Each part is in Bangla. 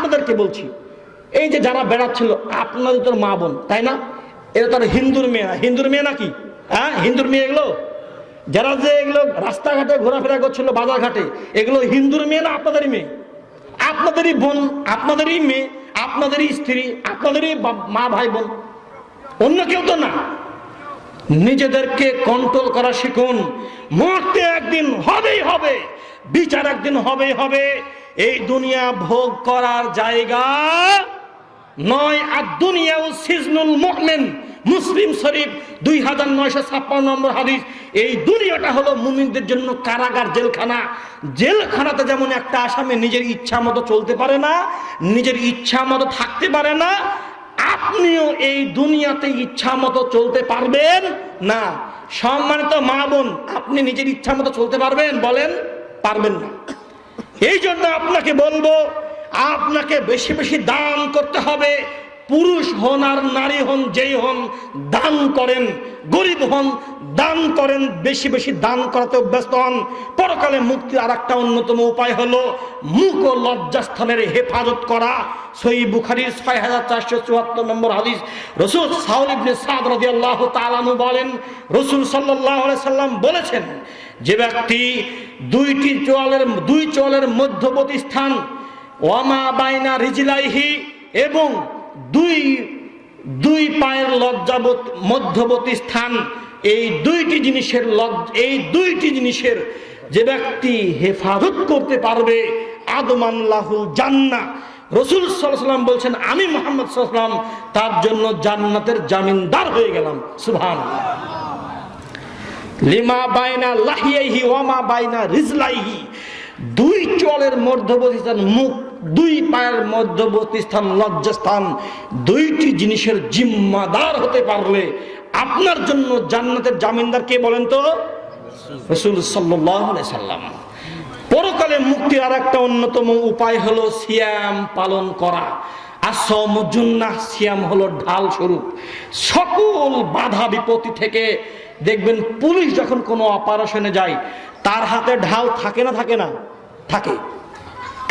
আপনাদেরকে বলছি, এই যে যারা বেড়াচ্ছিল, আপনাদের তোর মা বোন, তাই না? এটা তার হিন্দুর মেয়ে না। হিন্দুর মেয়ে নাকি? হ্যাঁ হিন্দুর মেয়ে এগুলো? যারা যে এগুলো রাস্তাঘাটে ঘোরাফেরা করছিল, বাজারঘাটে, এগুলো হিন্দুর মেয়ে না আপনাদেরই মেয়ে? আপনাদেরই বোন, আপনাদেরই মেয়ে, আপনাদেরই স্ত্রী, আপনাদেরই মা, ভাই, বোন। অন্য কেউ তো না। নিজেদেরকে কন্ট্রোল করা শিখুন। মরতে একদিন হবেই হবে, বিচার একদিন হবেই হবে। এই দুনিয়া ভোগ করার জায়গা নয়, আর দুনিয়া ও সিজনুল মুমিন। মুসলিম শরীফ দুই হাজার নয়শো ছাপ্পান্ন নম্বর হাদিস, এই দুনিয়াটা হলো মুমিনদের জন্য কারাগার, জেলখানা। জেলখানাতে যেমন একটা আসামে নিজের ইচ্ছা মতো চলতে পারে না, নিজের ইচ্ছা মতো থাকতে পারে না, আপনিও এই দুনিয়াতে ইচ্ছা মতো চলতে পারবেন না। সম্মানিত মা বোন, আপনি নিজের ইচ্ছা মতো চলতে পারবেন, বলেন, পারবেন না। এই জন্য আপনাকে বলব, আপনাকে বেশি বেশি দান করতে হবে। পুরুষ হন আর নারী হন, যেই হন, দান করেন। গরিব হন, দান করেন, বেশি বেশি দান করাতে অভ্যস্ত হন। পরকালে মুক্তির আর একটা অন্যতম উপায় হলো মুখ ও লজ্জাস্থানের হেফাজত করা। সই বুখারির ছয় হাজার চারশো চুয়াত্তর নম্বর হাদিস। রসুল সাউল সাদ রাদিয়াল্লাহু তাআলাহু বলেন, রসুল আলাইহি সাল্লাম বলেছেন যে ব্যক্তি দুইটি চোয়ালের, দুই চোয়ালের মধ্যবর্তী স্থান, ওয়ামা বাইনা রিজলাইহি এবং দুই দুই পায়ের লজ্জাবত মধ্যবর্তী স্থান, এই দুইটি জিনিসের লজ এই দুইটি জিনিসের যে ব্যক্তি হেফাজত করতে পারবে আদমান্লাহুল জান্না। রসুল সাল্লাম বলছেন, আমি মোহাম্মদ সাল্লাম তার জন্য জান্নাতের জামিনদার হয়ে গেলাম। সুভান লিমা বাইনা লাহিয়াহি ওয়ামা বাইনা রিজলাইহি। দুই চলের মধ্যবর্তী স্থান মুখ, দুই পায়ের মধ্যবর্তী স্থান লজ্জাস্থান, দুইটি জিনিসের জিম্মাদার হতে পারলে আপনার জন্য জান্নাতের জামিনদার কে বলেন তো? রসুল সাল্লাহ সাল্লাম। পরকালে মুক্তির আর একটা অন্যতম উপায় হলো সিয়াম পালন করা। আসম জুন্নাহ, সিয়াম হলো ঢাল স্বরূপ। সকল বাধা বিপত্তি থেকে দেখবেন পুলিশ যখন কোনো অপারেশনে যায়, তার হাতে ঢাল থাকে না থাকে না? থাকে।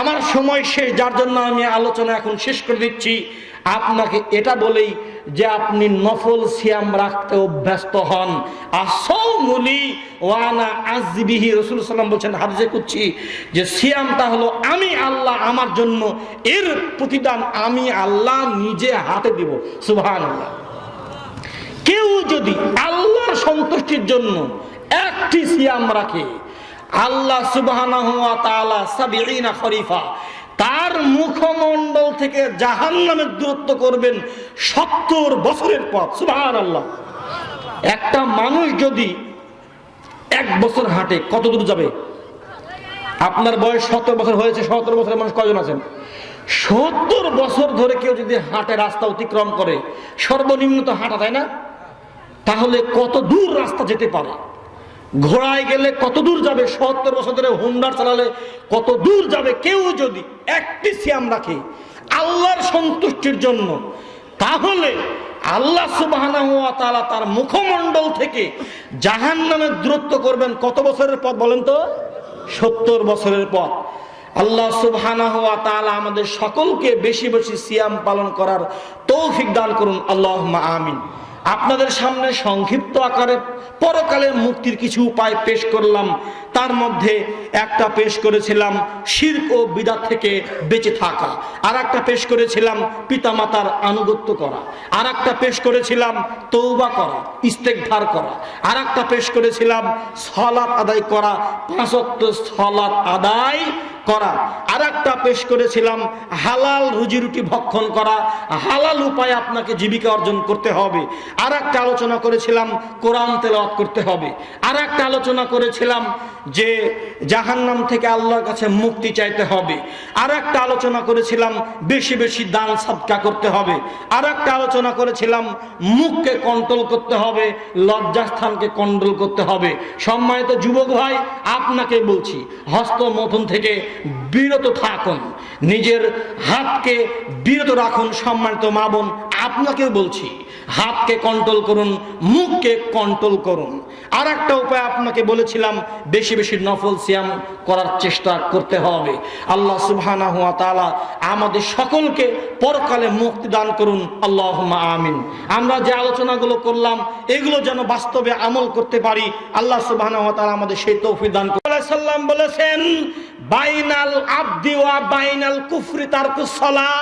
আমার সময় শেষ, যার জন্য আমি আলোচনা এখন শেষ করে দিচ্ছি। আপনাকে এটা বলেই যে আপনি নফল সিয়াম রাখতে অভ্যস্ত হন। আসৌমুলি ওয়ানা আজবিহি, রসুল সাল্লাম বলছেন, হাদিসে করছি যে সিয়ামটা হলো, আমি আল্লাহ আমার জন্য, এর প্রতিদান আমি আল্লাহ নিজে হাতে দিব। আল্লাহ কেউ যদি আল্লাহর জন্য একটি সিয়াম রাখে। আল্লাহ খরিফা তার মুখমণ্ডল থেকে জাহান্নামের দূরত্ব করবেন সত্তর বছরের পথ। সুবহানাল্লাহ। একটা মানুষ যদি এক বছর হাঁটে কত দূর যাবে? আপনার বয়স সত্তর বছর হয়েছে, সত্তর বছরের মানুষ কয়জন আছেন? সত্তর বছর ধরে কেউ যদি হাঁটে, রাস্তা অতিক্রম করে, সর্বনিম্ন তো হাঁটা, তাই না? তাহলে কত দূর রাস্তা যেতে পারে? ঘোড়ায় গেলে কত দূর যাবে? সত্তর বছর ধরে হুন্ডার চালালে কত দূর যাবে? কেউ যদি একটি সিয়াম রাখে আল্লাহর সন্তুষ্টির জন্য, তাহলে আল্লাহ তাআলা তার মুখমণ্ডল থেকে জাহান জাহান্নামের দূরত্ব করবেন কত বছরের পথ বলেন তো? সত্তর বছরের পথ। আল্লাহ সুবহানাহু ওয়া তাআলা আমাদের সকলকে বেশি বেশি সিয়াম পালন করার তৌফিক দান করুন। আল্লাহুম্মা আমিন। আপনাদের সামনে সংক্ষিপ্ত আকারে পরকালের মুক্তির কিছু উপায় পেশ করলাম। তার মধ্যে একটা পেশ করেছিলাম শির্ক ও বিদাত থেকে বেঁচে থাকা। আর একটা পেশ করেছিলাম পিতামাতার আনুগত্য করা। আর একটা পেশ করেছিলাম তৌবা করা ইস্তেকভার করা। আর একটা পেশ করেছিলাম সলাৎ আদায় করা পাঁচত্ব সলাৎ আদায় করা। আর একটা পেশ করেছিলাম হালাল রুজি রুটি ভক্ষণ করা। হালাল উপায়ে আপনাকে জীবিকা অর্জন করতে হবে। আর একটা আলোচনা করেছিলাম কোরআন তেলাওয়াত করতে হবে। আর একটা আলোচনা করেছিলাম যে জাহান্নাম থেকে আল্লাহর কাছে মুক্তি চাইতে হবে। আর একটা আলোচনা করেছিলাম, বেশি বেশি দান সাদকা করতে হবে। আর একটা আলোচনা করেছিলাম, মুখকে কন্ট্রোল করতে হবে, লজ্জাস্থানকে কন্ট্রোল করতে হবে। সম্মানিত যুবক ভাই, আপনাকে বলছি, হস্তমথন থেকে বিরত থাকুন। নিজের হাতকে বিরত রাখুন, সম্মানিত মা বোন আপনাকেও বলছি, হাতকে কন্ট্রোল করুন, মুখকে কন্ট্রোল করুন। আর একটা উপায় আপনাকে বলেছিলাম, বেশি বেশি নফল সিয়াম করার চেষ্টা করতে হবে। আল্লাহ সুবহানা হুয়া তাআলা আমাদের সকলকে পরকালে মুক্তি দান করুন। আল্লাহ আমিন। আমরা যে আলোচনাগুলো করলাম, এগুলো যেন বাস্তবে আমল করতে পারি, আল্লাহ সুবহানা হুয়া তাআলা আমাদের সেই তৌফিক দান সাল্লাম বলেছেন, বাইনাল আব্দি ওয়া বাইনাল কুফরি তারকুস সালাহ।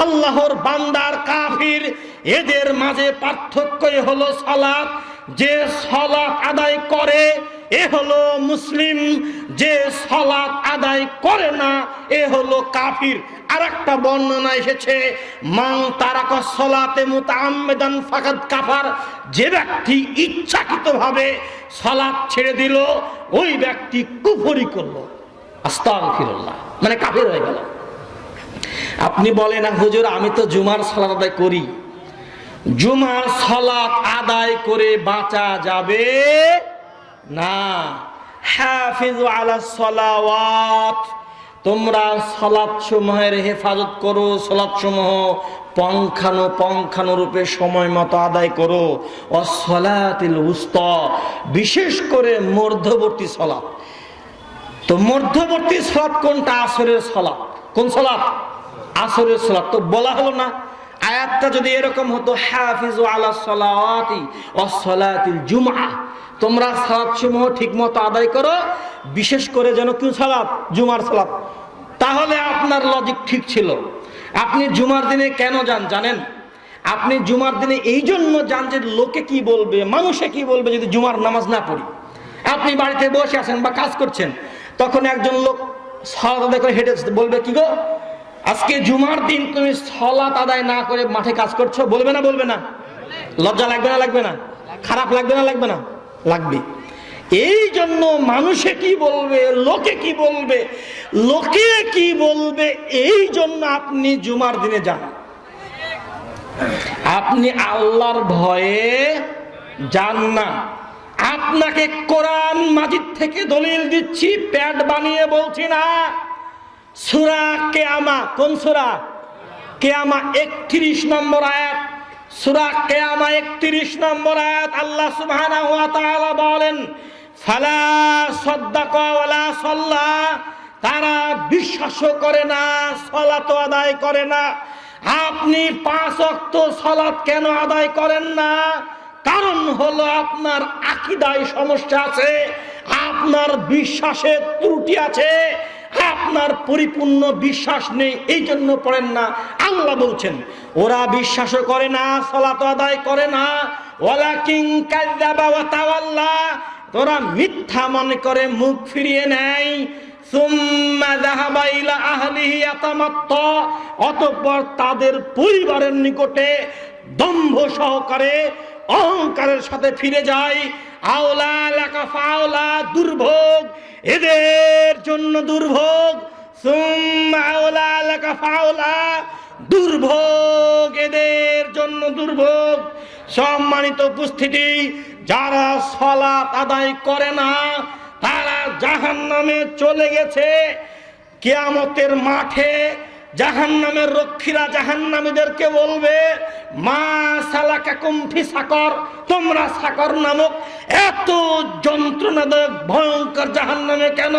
আল্লাহর বান্দার কাফির, এদের মাঝে পার্থক্যই হলো সালাত। যে সালাত আদায় করে, এ হলো মুসলিম। যে সালাত আদায় করে না, এ হলো কাফির। আর একটা বর্ণনা এসেছে মাং তারাক সলাতে মুতাআম্মিদান ফাকাদ কাফার। যে ব্যক্তি ইচ্ছাকৃতভাবে সালাত ছেড়ে দিল, ওই ব্যক্তি কুফরি করল। আস্তাগফিরুল্লাহ মানে কাফির হয়ে গেল। আপনি বলেন হুজুর, আমি তো জুমার সালাত আদায় করি। জুমার সালাত আদায় করে বাঁচা যাবে না। হাফিজ আলা সালাওয়াত। তোমরা সমূহের হেফাজত করো সালাত সমূহ পঙ্খানো পঙ্খানো রূপে সময় মতো আদায় করো। অসলাতিল উস্ত, বিশেষ করে মধ্যবর্তী সলাৎ তো মধ্যবর্তী সলাৎ কোনটা? আসরের সলাপ কোন সলাৎ আসরের সলাৎ তো বলা হলো না। আয়াতটা যদি এরকম হতো, হাফিজ আলা অসলাতিল তোমরা সালাত সমূহ ঠিক মতো আদায় করো, বিশেষ করে যেন কি সালাত? জুমার সালাত। তাহলে আপনার লজিক ঠিক ছিল। আপনি জুমার দিনে কেন যান, জানেন? আপনি জুমার দিনে এই জন্য যান যে লোকে কি বলবে, মানুষে কি বলবে যদি জুমার নামাজ না পড়ি। আপনি বাড়িতে বসে আছেন বা কাজ করছেন, তখন একজন লোক সালাত আদায় করে হেঁটে বলবে, কি গো? আজকে জুমার দিন তুমি সলাত আদায় না করে মাঠে কাজ করছ? বলবে না বলবে না? লজ্জা লাগবে না লাগবে না? খারাপ লাগবে না লাগবে না? লাগবে। এই জন্য মানুষে কি বলবে, লোকে কি বলবে, লোকে কি বলবে এই জন্য আপনি জুমার দিনে যান। আপনি আল্লাহর ভয়ে যান না। আপনাকে কোরআন মাজিদ থেকে দলিল দিচ্ছি প্যাড বানিয়ে বলছি না। সুরা কেয়ামা, কোন সুরা? কেয়ামা একত্রিশ নম্বর আয়াত। সুরা কেয়ামা একত্রিশ নম্বর আয়াত আল্লাহ তাআলা বলেন, ফালা সাদ্দাকা ওয়ালা সাল্লা। তারা বিশ্বাসও করে না সালাত আদায় করে না। আপনি পাঁচ ওয়াক্ত সালাত কেন আদায় করেন না? কারণ হলো আপনার আকিদায় সমস্যা আছে, আপনার বিশ্বাসে ত্রুটি আছে আপনার পরিপূর্ণ বিশ্বাস নেই, এই জন্য পড়েন না। আল্লাহ বলছেন, ওরা বিশ্বাসও করে না, সলাত আদায় করে না। ওলা কিং তাওয়াল্লা, তোরা মিথ্যা মনে করে মুখ ফিরিয়ে নেয় অতঃপর তাদের পরিবারের নিকটে দম্ভ সহকারে অহংকারের সাথে ফিরে যায়। আওলা লাকা ফাওলা দুর্ভোগ, এদের জন্য দুর্ভোগ। সুম্মা আওলা লাকা ফাওলা দুর্ভোগ, এদের জন্য দুর্ভোগ। সম্মানিত উপস্থিতি, যারা সলাত আদায় করে না, তারা জাহান নামে চলে গেছে। কেয়ামতের মাঠে জাহান নামের রক্ষীরা জাহান নামীদেরকে বলবে মা তোমরা নামক এত ভয়ঙ্কর কেন?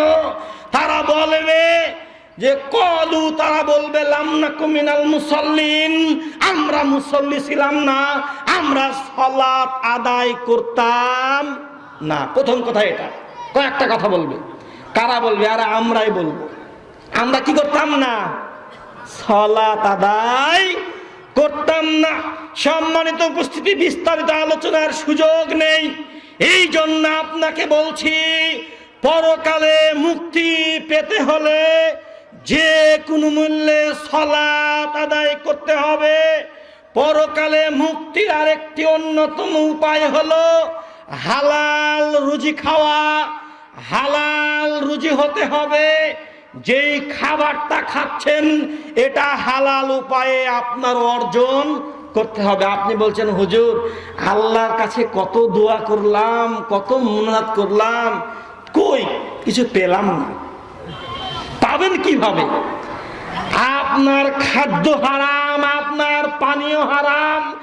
তারা বলবে যে, কলু, তারা বলবে মুসল্লিন। আমরা মুসল্লি ছিলাম না, আমরা সলাত আদায় করতাম না। প্রথম কথা এটা। কয়েকটা কথা বলবে। কারা বলবে? আরে আমরাই বলব। আমরা কি করতাম না? সলাত আদায় করতাম না। সম্মানিত উপস্থিতি, বিস্তারিত আলোচনার সুযোগ নেই। এই জন্য আপনাকে বলছি, পরকালে মুক্তি পেতে হলে যে কোনো মূল্যে সলাত আদায় করতে হবে। পরকালে মুক্তির আরেকটি অন্যতম উপায় হলো হালাল রুজি খাওয়া। হালাল রুজি হতে হবে। যেই খাবারটা খাচ্ছেন, এটা হালাল উপায়ে আপনার অর্জন করতে হবে। আপনি বলছেন, হুজুর, আল্লাহর কাছে কত দোয়া করলাম, কত মুনাত করলাম, কই? কিছু পেলাম না। পাবেন কীভাবে? আপনার খাদ্য হারাম, আপনার পানীয় হারাম,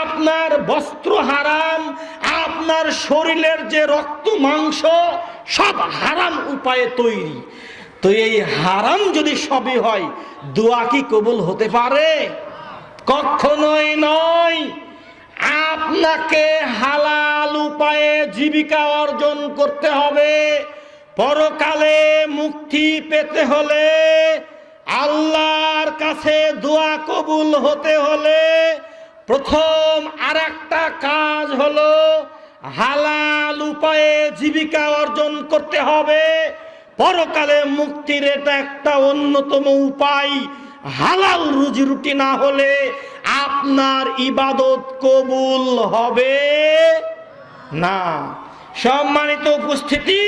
আপনার বস্ত্র হারাম, আপনার শরীরের যে রক্ত, মাংস, সব হারাম উপায়ে তৈরি। তো এই হারাম যদি সবই হয়, দোয়া কি কবুল হতে পারে? কখনোই নয়। আপনাকে হালাল উপায়ে জীবিকা অর্জন করতে হবে। পরকালে মুক্তি পেতে হলে আল্লাহর কাছে দোয়া কবুল হতে হলে প্রথম আর একটা কাজ হলো হালাল উপায়ে জীবিকা অর্জন করতে হবে। পরকালে মুক্তির এটা একটা অন্যতম উপায়। হালাল রুজি রুটি না হলে আপনার ইবাদত কবুল হবে না। সম্মানিত উপস্থিতি,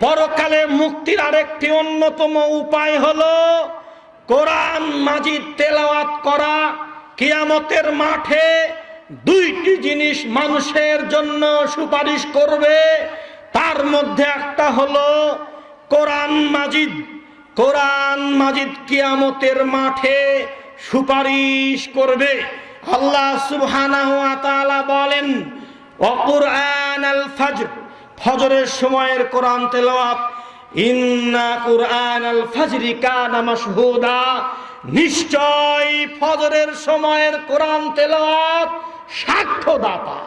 পরকালে মুক্তির আরেকটি অন্যতম উপায় হলো কোরআন মাজিদ তেলাওয়াত করা। কিয়ামতের মাঠে দুইটি জিনিস মানুষের জন্য সুপারিশ করবে। তার মধ্যে একটা হলো কোরআন মাজিদ কোরআন মাজিদ কিয়ামতের মাঠে সুপারিশ করবে। আল্লাহ সুবহানাহু ওয়া তাআলা বলেন, অকুরআন আল ফজর ফজরের সময়ের কোরআন তেলাওয়াত। ইন্না কুরআন আল ফজরি কানা মাশহুদা নিশ্চয় ফজরের সময়ের কোরআন তেলাওয়াত সাক্ষ্যদাতা।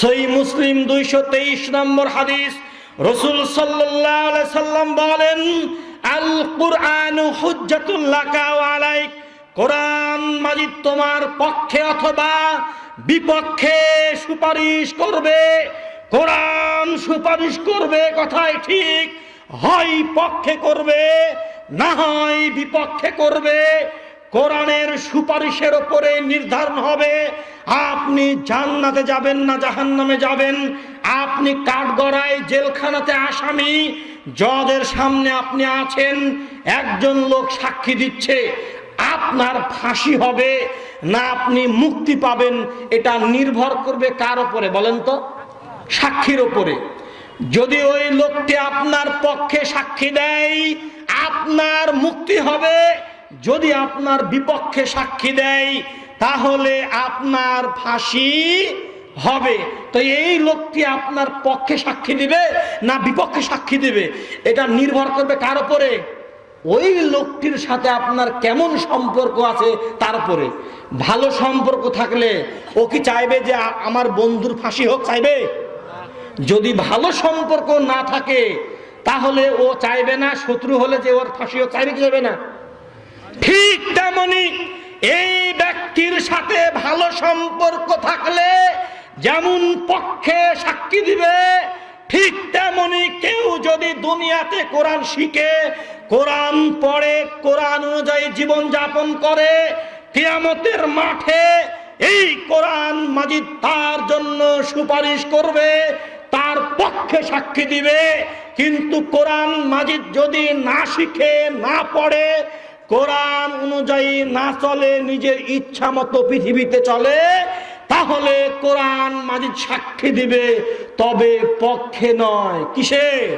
সই মুসলিম দুইশো তেইশ নম্বর হাদিস রসুল সাল্লাম বলেন আল কুরআন কোরআন মাজিদ তোমার পক্ষে অথবা বিপক্ষে সুপারিশ করবে। কোরআন সুপারিশ করবে, কথাই ঠিক। হয় পক্ষে করবে, না হয় বিপক্ষে করবে। কোরআনের সুপারিশের ওপরে নির্ধারণ হবে। আপনি জান্নাতে যাবেন না জাহান্নামে যাবেন। আপনি কাঠগড়ায় জেলখানাতে আসামি। জজের সামনে আপনি আছেন। একজন লোক সাক্ষী দিচ্ছে, আপনার ফাঁসি হবে না আপনি মুক্তি পাবেন, এটা নির্ভর করবে কার ওপরে বলেন তো? সাক্ষীর ওপরে। যদি ওই লোকটি আপনার পক্ষে সাক্ষী দেয়, আপনার মুক্তি হবে যদি আপনার বিপক্ষে সাক্ষী দেয়, তাহলে আপনার ফাঁসি হবে। তো এই লোকটি আপনার পক্ষে সাক্ষী দিবে না বিপক্ষে সাক্ষী দিবে? এটা নির্ভর করবে কার উপরে? ওই লোকটির সাথে আপনার কেমন সম্পর্ক আছে তার উপরে। ভালো সম্পর্ক থাকলে ও কি চাইবে যে আমার বন্ধুর ফাঁসি হোক? চাইবে? যদি ভালো সম্পর্ক না থাকে, তাহলে ও চাইবে না, শত্রু হলে যে ওর ফাঁসি হোক, চাইবে কি চাইবে না? ঠিক তেমনি এই ব্যক্তির সাথে ভালো সম্পর্ক থাকলে যেমন পক্ষে সাক্ষী দিবে, ঠিক তেমনি কেউ যদি দুনিয়াতে কোরআন শিখে, কোরআন পড়ে, কোরআন অনুযায়ী জীবন যাপন করে, কিয়ামতের মাঠে এই কোরআন মাজিদ তার জন্য সুপারিশ করবে, তার পক্ষে সাক্ষী দিবে, কিন্তু কোরআন মাজিদ যদি না শিখে, না পড়ে কোরআন অনুযায়ী না চলে, নিজের ইচ্ছা মতো পৃথিবীতে চলে, তাহলে কোরআন মাজিদ সাক্ষী দিবে, তবে পক্ষে নয়। কিসে?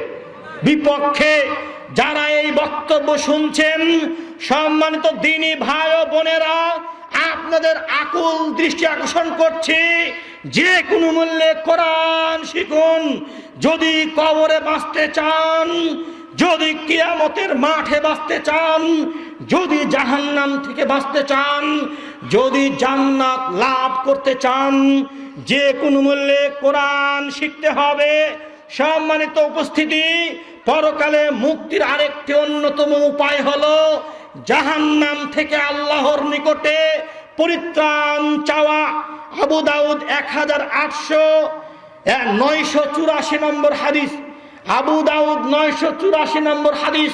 বিপক্ষে। যারা এই বক্তব্য শুনছেন, সম্মানিত দিনী ভাই ও বোনেরা, আপনাদের আকুল দৃষ্টি আকর্ষণ করছি, যে কোনো মূল্যে কোরআন শিখুন। যদি কবরে বাঁচতে চান, যদি কিয়ামতের মাঠে বাঁচতে চান যদি জাহান্নাম থেকে বাঁচতে চান, যদি জান্নাত লাভ করতে চান, যে কোনো মূল্যে কোরআন শিখতে হবে। সম্মানিত উপস্থিতি, পরকালে মুক্তির আরেকটি অন্যতম উপায় হলো জাহান্নাম থেকে আল্লাহর নিকটে পরিত্রাণ চাওয়া। আবু দাউদ এক হাজার আটশো নয়শো চুরাশি নম্বর হাদিস। আবু দাউদ নয়শো চুরাশি নম্বর হাদিস।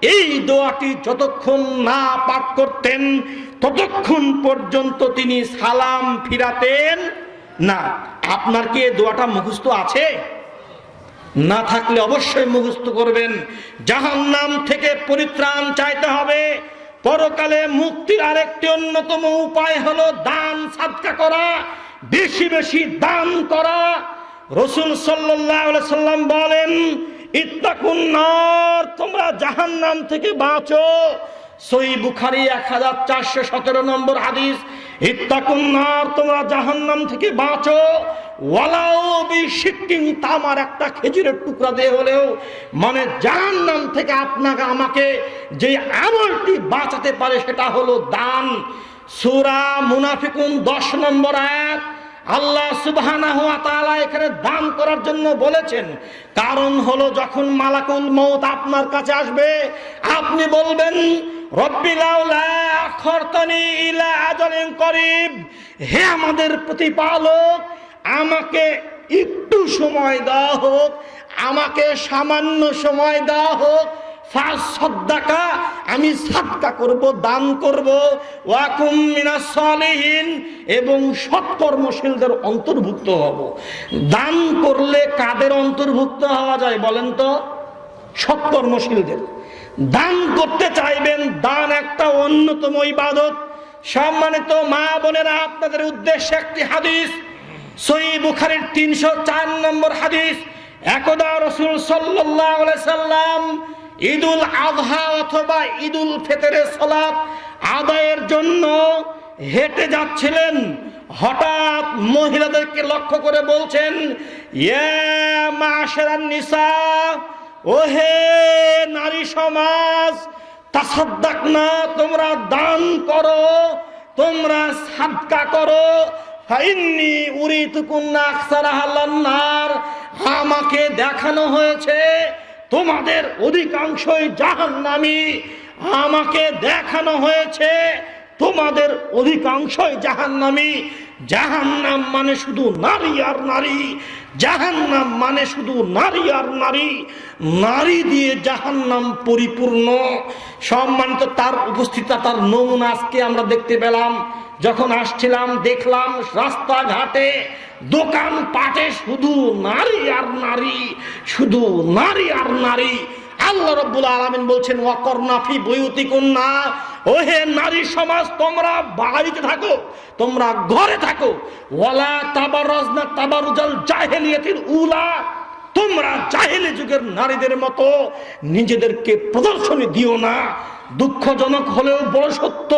এই দোয়াটি যতক্ষণ না পাঠ করতেন, ততক্ষণ পর্যন্ত তিনি সালাম ফিরাতেন না। আপনার কি এই দোয়াটা মুখস্থ আছে? না থাকলে অবশ্যই মুখস্থ করবেন। জাহান্নাম থেকে পরিত্রাণ চাইতে হবে। পরকালে মুক্তির আরেকটি অন্যতম উপায় হলো দান, সাদকা করা, বেশি বেশি দান করা। রসুল সাল্লাহ সাল্লাম বলেন ইত্তাকুন নার তোমরা জাহান্নাম থেকে বাঁচো। সই বুখারি এক হাজার চারশো সতেরো নম্বর হাদিস ইত্তাকুন নার তোমরা জাহান্নাম থেকে বাঁচো। ওয়ালাও বি শিক্কিং তামার একটা খেজুরের টুকরা দিয়ে হলেও মানে জাহান্নাম থেকে আপনাকে, আমাকে যে আমলটি বাঁচাতে পারে সেটা হলো দান। সূরা মুনাফিকুন দশ নম্বর আয়াত আল্লাহ সুবহানাহু ওয়া তাআলা এখানে দান করার জন্য বলেছেন, কারণ হলো যখন মালাকুল মউত আপনার কাছে আসবে, আপনি বলবেন হে আমাদের প্রতিপালক, আমাকে একটু সময় দেওয়া হোক, আমাকে সামান্য সময় দেওয়া হোক আমি সাদকা করব, দান করব। ওয়াকুম মিনা সলিহীন, এবং সৎকর্মশীলদের অন্তর্ভুক্ত হব। দান করলে কাদের অন্তর্ভুক্ত হওয়া যায় বলেন তো? সৎকর্মশীলদের। দান করতে চাইবেন, দান একটা অন্যতম ইবাদত। সম্মানিত মা বোনেরা, আপনাদের উদ্দেশ্যে একটি হাদিস। সই বুখারির তিনশো চার নম্বর হাদিস। একদা রসুল সাল্লাম ঈদুল আজহা অথবা ঈদুল ফেতরের সলাপ আদায়ের জন্য হেঁটে যাচ্ছিলেন। হঠাৎ মহিলাদেরকে লক্ষ্য করে বলছেন নিসা, ওহে নারী সমাজ তাসাদ্দাক না তোমরা দান করো, তোমরা সাদকা করো, ফাইন্নি আকসারা হাল্লান্নার আমাকে দেখানো হয়েছে তোমাদের অধিকাংশই জাহান্নামী। আমাকে দেখানো হয়েছে, তোমাদের অধিকাংশই জাহান্নামী। জাহান্নাম মানে শুধু নারী আর নারী। জাহান্নাম মানে শুধু নারী আর নারী। নারী দিয়ে জাহান্নাম পরিপূর্ণ। সম্মানিত তার উপস্থিতা তার নমুনা আজকে আমরা দেখতে পেলাম। যখন আসছিলাম, দেখলাম রাস্তাঘাটে দোকান পাটে শুধু নারী আর নারী, শুধু নারী আর নারী। আল্লাহ রব্বুল আলামিন বলছেন ওয়াকর্নাফি বইউতি কন্যা ওহে নারী সমাজ, তোমরা বাড়িতে থাকো, তোমরা ঘরে থাকো। ওয়ালা তাবারজনা তাবারুজাল জাহেলিয়াতির উলা। তোমরা জাহেলি যুগের নারীদের মতো নিজেদেরকে প্রদর্শনী দিও না। দুঃখজনক হলেও বড় সত্য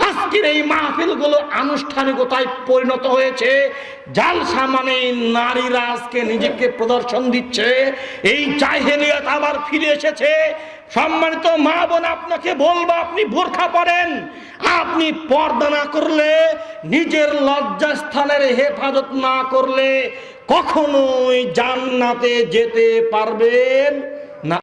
আজকের এই মাহফিলগুলো আনুষ্ঠানিকতায় পরিণত হয়েছে। জালসা মানে নারীরা আজকে নিজেকে প্রদর্শন দিচ্ছে। এই জাহেলিয়াত আবার ফিরে এসেছে। সম্মানিত মা বোন, আপনাকে বলব, আপনি বোরখা পরেন। আপনি পর্দা না করলে, নিজের লজ্জাস্থানের হেফাজত না করলে কখনোই জান্নাতে যেতে পারবেন।